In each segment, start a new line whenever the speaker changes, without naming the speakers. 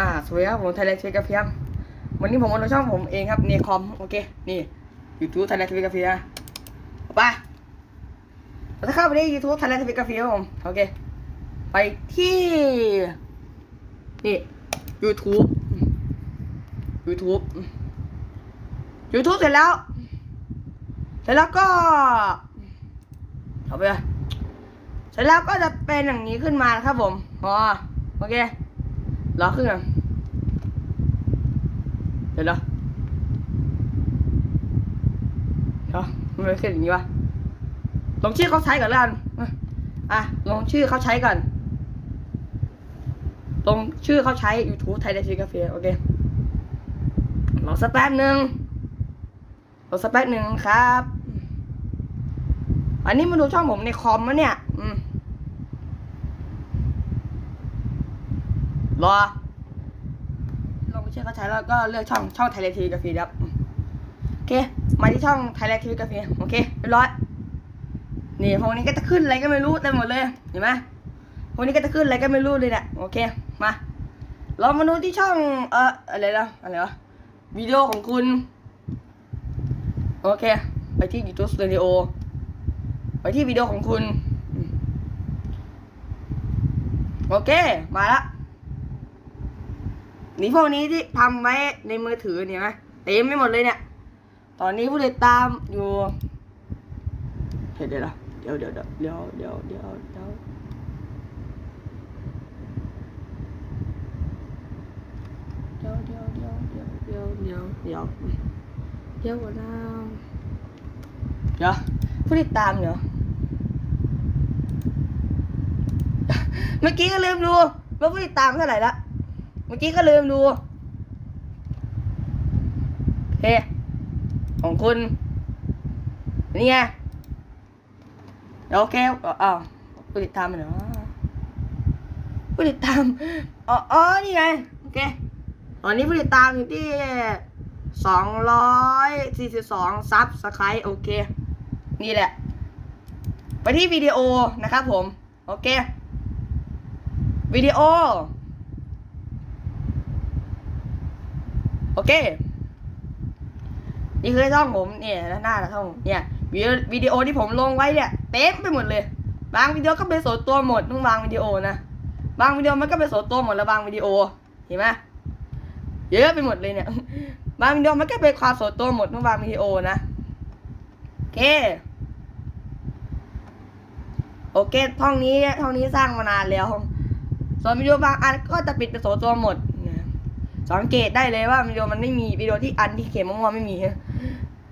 อ่าสวัสดีครับผมไทยแลนด์ทีวีกาเฟียวันนี้ผมมาลงช่องผมเองครับเนคอมโอเคนี่ยูทูบไทยแลนด์ทีวีกาเฟียไปเราจะเข้าไปที่ยูทูบไทยแลนด์ทีวีกาเฟียครับผมโอเค ไปที่นี่ยูทูบยูทูบยูทูบเสร็จแล้ว เสร็จแล้วก็เอาไปเสร็จแล้วก็จะเป็นอย่างนี้ขึ้นมาครับผมอ๋อโอเค รอขึ้นก่อนเดี๋ยวนะเดี๋ยวมันไม่ขึ้นอย่างนี้วะลงชื่อเขาใช้ก่อนแล้วกันอะลงชื่อเขาใช้ก่อนลงชื่อเขาใช้ YouTube ไทยเดชิกาเฟ่โอเครอสักแป๊บหนึ่งรอสักแป๊บหนึ่งครับ อันนี้มาดูช่องผมในคอมมะเนี่ย อืม รอลงไปเชื่อเขาใช้แล้วก็เลือกช่องช่องไทยแลทีวีกาแฟครับโอเค มาที่ช่องไทยแลทีวีกาแฟโอเคเรียบร้อยนี่พวกนี้ก็จะขึ้นอะไรก็ไม่รู้เต็มหมดเลยเห็นไหมพวกนี้ก็จะขึ้นอะไรก็ไม่รู้เลยเนี่ยโอเคมาเรามาดูที่ช่องเอ่ออะไรนะอะไรวะวิดีโอของคุณ โอเค ไปที่ YouTube Studio ไปที่วิดีโอของคุณ โอเค มาละ นี่พวกนี้ที่ทำไว้ในมือถือเนี่ยนะเต็มไม่หมดเลยเนี่ย ตอนนี้ผู้ติดตามอยู่เดี๋ยวเดี๋ยวเดี๋ยวเดี๋ยวเดี๋ยวเดี๋ยวเดี๋ยวเดี๋ยวเดี๋ยวเดี๋ยวเดี๋ยวเดี๋ยวเดี๋ยวเดี๋ยวเดี๋ยวเดี๋ยวก่อนนะเดี๋ยวผู้ติดตามเดี๋ยวเมื่อกี้ก็ลืมดูว่าผู้ติดตามเท่าไหร่ละ เมื่อกี้ก็ลืมดูเฮของคุณ นี่ไงโอเคอ้าวผู้ติดตามไปไหนวะผู้ติดตามอ๋อออนี่ไง โอเค ตอนนี้ผู้ติดตามอยู่ที่สองร้อยสี่สิบสองซับสไครต์โอเค นี่แหละ ไปที่วิดีโอนะครับผม โอเค วิดีโอ โอเค นี่คือช่องผมเนี่ยหน้าช่องเนี่ยวิดีโอวิดีโอที่ผมลงไว้เนี่ยเต็มไปหมดเลย บางวิดีโอก็เป็นโสดตัวหมดต้องบางวิดีโอนะบางวิดีโอมันก็เป็นโสดตัวหมดแล้วบางวิดีโอเห็นไหมเยอะไปหมดเลยเนี่ย บางวิดีโอมันก็เป็นความโสดตัวหมดต้องบางวิดีโอนะโอเคโอเคท่องนี้ท่องนี้สร้างมานานแล้วส่วนวิดีโอบางอันก็จะปิดเป็นโสดตัวหมด สังเกตได้เลยว่าวิดีโอมันไม่มีวิดีโอที่อันที่เขียนมั่วๆไม่มี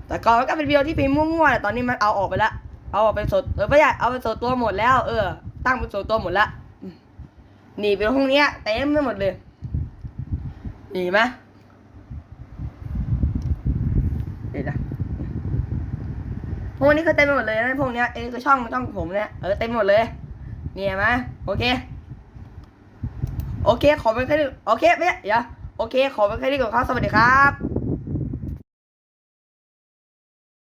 แต่ก่อนมันก็เป็นวิดีโอที่พิมพ์มั่วๆแต่ตอนนี้มันเอาออกไปละเอาออกเป็นสดเออไม่ใช่เอาเป็นโสดตัวหมดแล้ว เออ ตั้งเป็นโสดตัวหมดละอืมนี่เป็นห้องเนี้ยเต็มไปหมดเลยนี่ไหมเดี๋ยวนะพวกนี้คือเต็มไปหมดเลยนะพวกเนี้ยเอ้ยคือช่องช่องผมเนี่ยเออเต็มหมดเลยเนี่ยไหมโอเค โอเคขอเป็นแค่โอเคไม่เดี๋ยว โอเค ขอไป็นแค่นี้ก่อนครับ สวัสดีครับ